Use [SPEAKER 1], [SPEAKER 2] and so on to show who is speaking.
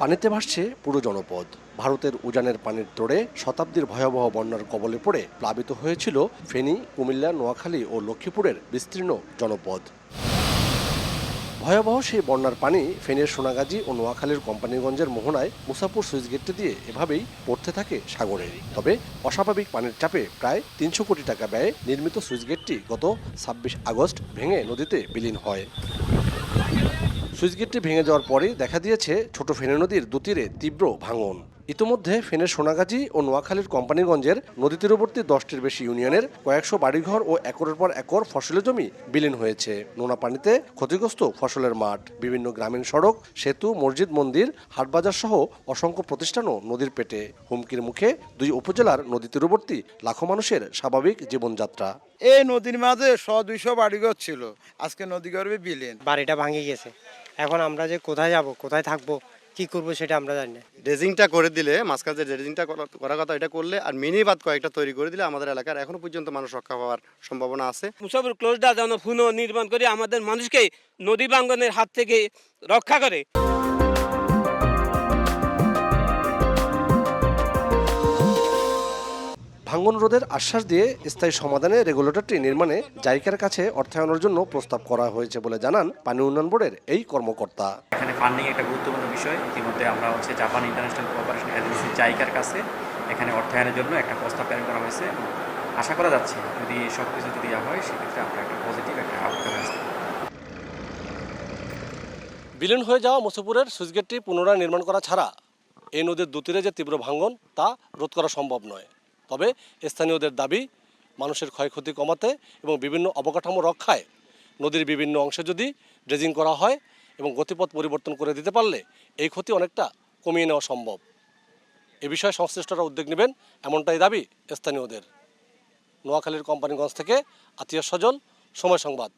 [SPEAKER 1] পানিতে ভাসছে পুরো জনপদ। ভারতের উজানের পানির তোড়ে শতাব্দীর ভয়াবহ বন্যার কবলে পড়ে প্লাবিত হয়েছিল ফেনী, কুমিল্লা, নোয়াখালী ও লক্ষ্মীপুরের বিস্তীর্ণ জনপদ। ভয়াবহ সেই বন্যার পানি ফেনীর সোনাগাজী ও নোয়াখালীর কোম্পানিগঞ্জের মোহনায় মুসাপুর সুইচ গেটটি দিয়ে এভাবেই পড়তে থাকে সাগরে। তবে অস্বাভাবিক পানির চাপে প্রায় তিনশো কোটি টাকা ব্যয়ে নির্মিত সুইচ গেটটি গত ছাব্বিশ আগস্ট ভেঙে নদীতে বিলীন হয়। সুইচ গেটটি ভেঙে যাওয়ার পরে দেখা দিয়েছে ছোট ফেনী নদীর দুতীরে তীব্র ভাঙন। ইতোমধ্যে ফেনের সোনাগাজী ও নোয়াখালীর কোম্পানিগঞ্জের নদী তীরবর্তী দশটির বেশি ইউনিয়নের কয়েকশো বাড়িঘর ও একরের পর একর ফসলের জমি বিলীন হয়েছে। নোনা পানিতে ক্ষতিগ্রস্ত ফসলের মাঠ বিভিন্ন গ্রামীণ সড়ক সেতু মসজিদ মন্দির হাটবাজার সহ অসংখ্য প্রতিষ্ঠানও নদীর পেটে। হুমকির মুখে দুই উপজেলার নদী তীরবর্তী লাখো মানুষের স্বাভাবিক জীবনযাত্রা।
[SPEAKER 2] এই নদীর মাঝে শ দুইশো বাড়িঘর ছিল। আজকে নদী গর্বে বিলেন।
[SPEAKER 3] বাড়িটা ভাঙে গেছে। এখন আমরা যে কোথায় যাব কোথায় থাকব? কি করব সেটা আমরা জানি না।
[SPEAKER 4] ড্রেজিংটা করে দিলে মাঝখানে যে ড্রেজিংটা করা- করার কথা এটা করলে আর মিনি বাদ কয়েকটা তৈরি করে দিলে আমাদের এলাকার এখনও পর্যন্ত মানুষ রক্ষা পাওয়ার সম্ভাবনা আছে।
[SPEAKER 5] মুসাফির ক্লোজটা যেন পুনঃ নির্মাণ করে আমাদের মানুষকে নদী বাঙ্গনের হাত থেকে রক্ষা করে।
[SPEAKER 1] ভাঙ্গন রোধের আশ্বাস দিয়ে স্থায়ী সমাধানে রেগুলেটরটি নির্মাণে জাইকার কাছে অর্থায়নের জন্য প্রস্তাব করা হয়েছে বলে জানান পানি উন্নয়ন বোর্ডের এই কর্মকর্তা।
[SPEAKER 6] এখানে ফান্ডিং একটা গুরুত্বপূর্ণ বিষয়। ইতিমধ্যে আমরা হচ্ছে জাপান ইন্টারন্যাশনাল কোঅপারেশন এজেন্সি জাইকার কাছে এখানে অর্থায়নের জন্য একটা প্রস্তাব প্রেরণ করা হয়েছে। আশা করা যাচ্ছে যদি সব কিছু যদি ইয়া হয় সেক্ষেত্রে আমরা একটা পজিটিভ একটা আউটকাম আসতে
[SPEAKER 1] বিলীন হয়ে যাওয়া মুসিপুরের সুইচগেটটি পুনরায় নির্মাণ করা ছাড়া এই নদীর দুতীরে যে তীব্র ভাঙ্গন তা রোধ করা সম্ভব নয়। তবে স্থানীয়দের দাবি, মানুষের ক্ষয়ক্ষতি কমাতে এবং বিভিন্ন অবকাঠামো রক্ষায় নদীর বিভিন্ন অংশে যদি ড্রেজিং করা হয় এবং গতিপথ পরিবর্তন করে দিতে পারলে এই ক্ষতি অনেকটা কমিয়ে নেওয়া সম্ভব। এ বিষয়ে সংশ্লিষ্টরা উদ্যোগ নেবেন এমনটাই দাবি স্থানীয়দের। নোয়াখালীর কোম্পানিগঞ্জ থেকে আতিয়া সজল সময় সংবাদ।